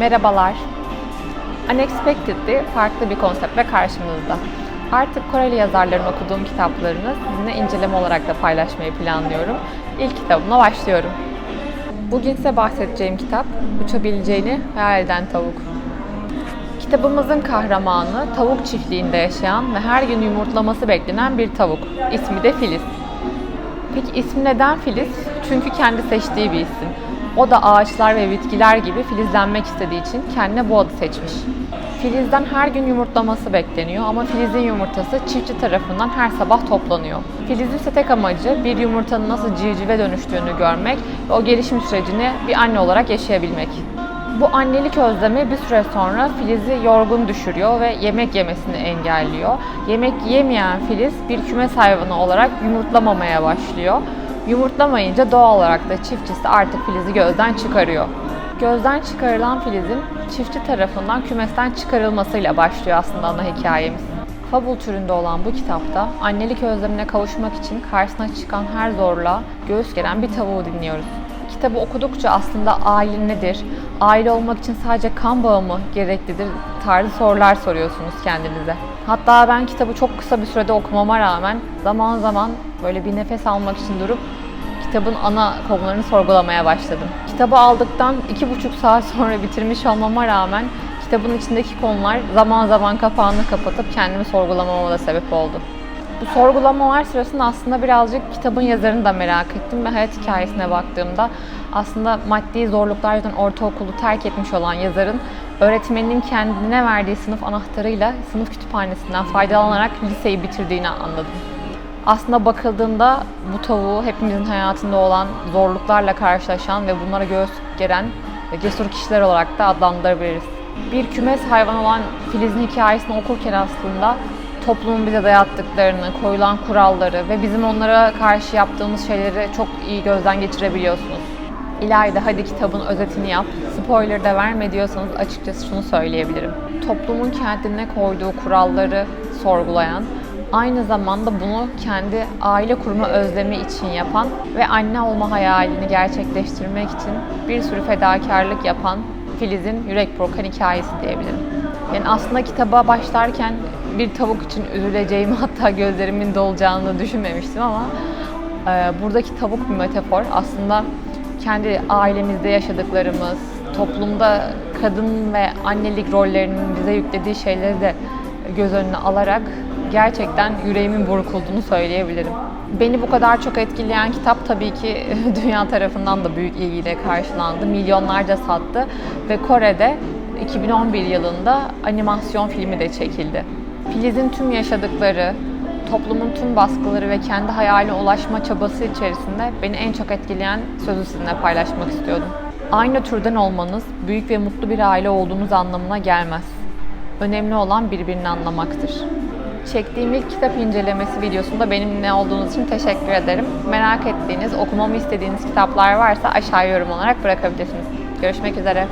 Merhabalar. Unexpectedly farklı bir konseptle karşınızda. Artık Koreli yazarların okuduğum kitaplarını sizinle inceleme olarak da paylaşmayı planlıyorum. İlk kitabımla başlıyorum. Bugün size bahsedeceğim kitap Uçabileceğini Hayal Eden Tavuk. Kitabımızın kahramanı tavuk çiftliğinde yaşayan ve her gün yumurtlaması beklenen bir tavuk. İsmi de Filiz. Peki ismi neden Filiz? Çünkü kendi seçtiği bir isim. O da ağaçlar ve bitkiler gibi filizlenmek istediği için kendine bu adı seçmiş. Filizden her gün yumurtlaması bekleniyor ama Filiz'in yumurtası çiftçi tarafından her sabah toplanıyor. Filiz'in ise tek amacı bir yumurtanın nasıl civcive dönüştüğünü görmek ve o gelişim sürecini bir anne olarak yaşayabilmek. Bu annelik özlemi bir süre sonra Filiz'i yorgun düşürüyor ve yemek yemesini engelliyor. Yemek yemeyen Filiz bir kümes hayvanı olarak yumurtlamamaya başlıyor. Yumurtlamayınca doğal olarak da çiftçisi artık Filiz'i gözden çıkarıyor. Gözden çıkarılan Filiz'in çiftçi tarafından kümesten çıkarılmasıyla başlıyor aslında ana hikayemiz. Fabul türünde olan bu kitapta annelik özlemine kavuşmak için karşısına çıkan her zorluğa göğüs geren bir tavuğu dinliyoruz. Kitabı okudukça aslında aile nedir, aile olmak için sadece kan bağı mı gereklidir tarzı sorular soruyorsunuz kendinize. Hatta ben kitabı çok kısa bir sürede okumama rağmen zaman zaman böyle bir nefes almak için durup kitabın ana konularını sorgulamaya başladım. Kitabı aldıktan iki buçuk saat sonra bitirmiş olmama rağmen kitabın içindeki konular zaman zaman kapağını kapatıp kendimi sorgulamama da sebep oldu. Bu sorgulamalar sırasında aslında birazcık kitabın yazarını da merak ettim ve hayat hikayesine baktığımda aslında maddi zorluklar yüzünden ortaokulu terk etmiş olan yazarın öğretmeninin kendine verdiği sınıf anahtarıyla sınıf kütüphanesinden faydalanarak liseyi bitirdiğini anladım. Aslında bakıldığında bu tavuğu hepimizin hayatında olan zorluklarla karşılaşan ve bunlara göğüs geren ve cesur kişiler olarak da adlandırabiliriz. Bir kümes hayvan olan Filiz'in hikayesini okurken aslında toplumun bize dayattıklarını, koyulan kuralları ve bizim onlara karşı yaptığımız şeyleri çok iyi gözden geçirebiliyorsunuz. İlayda hadi kitabın özetini yap. Spoiler da verme diyorsanız açıkçası şunu söyleyebilirim. Toplumun kendine koyduğu kuralları sorgulayan, aynı zamanda bunu kendi aile kurma özlemi için yapan ve anne olma hayalini gerçekleştirmek için bir sürü fedakarlık yapan Filiz'in yürek burkan hikayesi diyebilirim. Yani aslında kitaba başlarken bir tavuk için üzüleceğimi hatta gözlerimin dolacağını düşünmemiştim ama e, buradaki tavuk bir metafor. Aslında kendi ailemizde yaşadıklarımız, toplumda kadın ve annelik rollerinin bize yüklediği şeyleri de göz önüne alarak gerçekten yüreğimin burkulduğunu söyleyebilirim. Beni bu kadar çok etkileyen kitap tabii ki dünya tarafından da büyük ilgiyle karşılandı. Milyonlarca sattı ve Kore'de 2011 yılında animasyon filmi de çekildi. Filiz'in tüm yaşadıkları, toplumun tüm baskıları ve kendi hayaline ulaşma çabası içerisinde beni en çok etkileyen sözü sizinle paylaşmak istiyordum. Aynı türden olmanız büyük ve mutlu bir aile olduğunuz anlamına gelmez. Önemli olan birbirini anlamaktır. Çektiğim ilk kitap incelemesi videosunda benimle olduğunuz için teşekkür ederim. Merak ettiğiniz, okumamı istediğiniz kitaplar varsa aşağı yorum olarak bırakabilirsiniz. Görüşmek üzere.